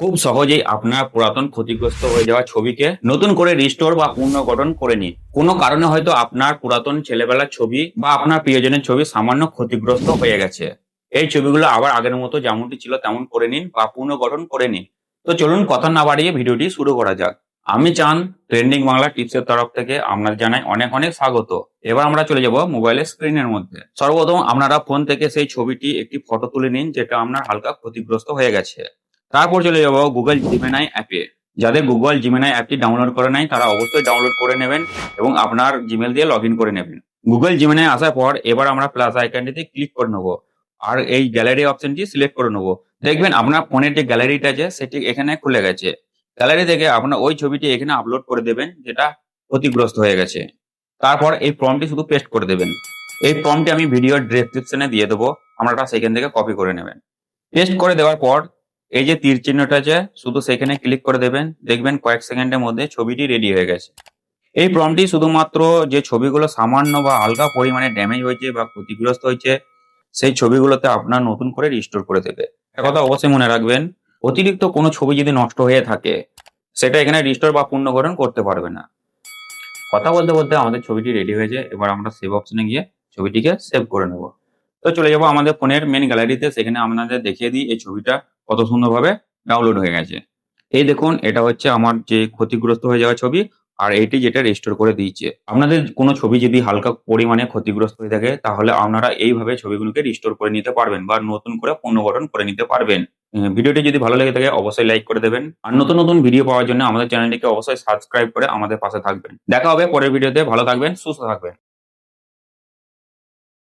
খুব সহজেই আপনার পুরাতন ক্ষতিগ্রস্ত হয়ে যাওয়া ছবিকে নতুন করে রিস্টোর বা পুনর্গঠন করে নিন। কোনো কারণে হয়তো আপনার পুরাতন ছেলেবেলার ছবি বা আপনার প্রিয়জনের ছবি সামান্য ক্ষতিগ্রস্ত হয়ে গেছে। এই ছবিগুলো আবার আগের মতো যেমনটি ছিল তেমন করে নিন বা পুনর্গঠন করে নিন। তো চলুন কথা না বাড়িয়ে ভিডিওটি শুরু করা যাক। আমি চান ট্রেন্ডিং বাংলা টিপসের তরফ থেকে আপনার জানাই অনেক অনেক স্বাগত। এবার আমরা চলে যাব মোবাইলের স্ক্রিনের মধ্যে। সর্বপ্রথম আপনারা ফোন থেকে সেই ছবিটি একটি ফটো তুলে নিন, যেটা আপনার হালকা ক্ষতিগ্রস্ত হয়ে গেছে। তারপর চলে যাব গুগল জিমেনাই অ্যাপে যাদের গুগল জিমেনাই অ্যাপটি ডাউনলোড করে নাই, তারা অবশ্যই ডাউনলোড করে নেবেন এবং আপনার জিমেল দিয়ে লগ করে নেবেন। গুগল জিমেনাই আসার পর এবার আমরা প্লাস আইকনটিতে ক্লিক করে নেব আর এই গ্যালারি অপশনটি সিলেক্ট করে নেব। দেখবেন আপনার ফোনের যে গ্যালারিটা আছে, সেটি এখানে খুলে গেছে। গ্যালারি থেকে আপনার ওই ছবিটি এখানে আপলোড করে দেবেন, যেটা ক্ষতিগ্রস্ত হয়ে গেছে। তারপর এই ফর্মটি শুধু পেস্ট করে দেবেন। এই ফর্মটি আমি ভিডিওর ডেসক্রিপশনে দিয়ে দেবো। আপনারা সেখান থেকে কপি করে নেবেন। পেস্ট করে দেওয়ার পর এই যে তীর চিহ্নটা আছে শুধু সেখানে ক্লিক করে দেবেন, দেখবেন কয়েক সেকেন্ডের মধ্যে ছবিটি রেডি হয়ে গেছে। এই ফর্মটি শুধুমাত্র যে ছবিগুলো সামান্য বা হালকা পরিমাণে ড্যামেজ হয়েছে বা ক্ষতিগ্রস্ত হয়েছে, সেই ছবিগুলোতে আপনার নতুন করে রিস্টোর করে দেবে। কথা অবশ্যই মনে রাখবেন, অতিরিক্ত কোনো ছবি যদি নষ্ট হয়ে থাকে, সেটা এখানে রিস্টোর বা পুনর্গঠন করতে পারবে না। কথা বলতে বলতে আমাদের ছবিটি রেডি হয়েছে এবার আমরা সেভ অপশনে গিয়ে ছবিটিকে সেভ করে নেব। তো চলে যাব আমাদের ফোনের মেন গ্যালারিতে সেখানে আপনাদের দেখিয়ে দিই এই ছবিটা কত সুন্দরভাবে ডাউনলোড হয়ে গেছে। এই দেখুন, এটা হচ্ছে আমার যে ক্ষতিগ্রস্ত হয়ে যাওয়া ছবি আর এইটি যেটা রেস্টোর করে দিয়েছে। আপনাদের কোনো ছবি যদি হালকা পরিমাণে ক্ষতিগ্রস্ত হয়ে থাকে, তাহলে আপনারা এইভাবে ছবিগুলোকে রিস্টোর করে নিতে পারবেন বা নতুন করে পুনর্গঠন করে নিতে পারবেন। ভিডিওটি যদি ভালো লেগে থাকে, অবশ্যই লাইক করে দেবেন। আর নতুন নতুন ভিডিও পাওয়ার জন্য আমাদের চ্যানেলটিকে অবশ্যই সাবস্ক্রাইব করে আমাদের পাশে থাকবেন। দেখা হবে পরের ভিডিওতে ভালো থাকবেন, সুস্থ থাকবেন।